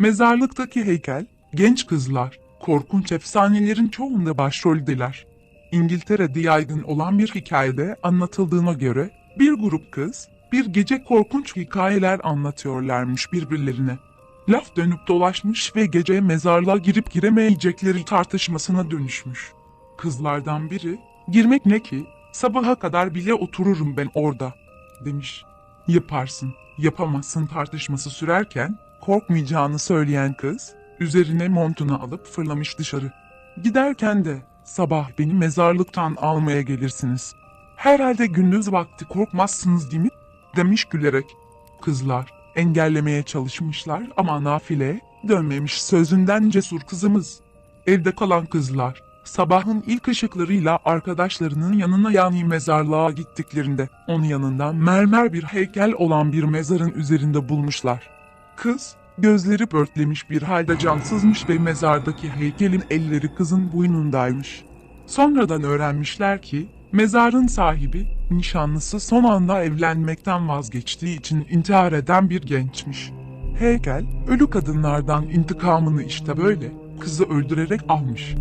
Mezarlıktaki heykel, genç kızlar, korkunç efsanelerin çoğunda başroldeler. İngiltere'de yaygın olan bir hikayede anlatıldığına göre bir grup kız bir gece korkunç hikayeler anlatıyorlarmış birbirlerine. Laf dönüp dolaşmış ve gece mezarlığa girip giremeyecekleri tartışmasına dönüşmüş. Kızlardan biri, girmek ne ki, sabaha kadar bile otururum ben orada, demiş. Yaparsın, yapamazsın tartışması sürerken, korkmayacağını söyleyen kız, üzerine montunu alıp fırlamış dışarı. Giderken de, sabah beni mezarlıktan almaya gelirsiniz. Herhalde gündüz vakti korkmazsınız değil mi? Demiş gülerek. Kızlar, engellemeye çalışmışlar ama nafile dönmemiş sözünden cesur kızımız. Evde kalan kızlar, sabahın ilk ışıklarıyla arkadaşlarının yanına yani mezarlığa gittiklerinde onun yanında mermer bir heykel olan bir mezarın üzerinde bulmuşlar. Kız, gözleri pörtlemiş bir halde cansızmış ve mezardaki heykelin elleri kızın boynundaymış. Sonradan öğrenmişler ki mezarın sahibi nişanlısı son anda evlenmekten vazgeçtiği için intihar eden bir gençmiş. Heykel ölü kadınlardan intikamını işte böyle kızı öldürerek almış.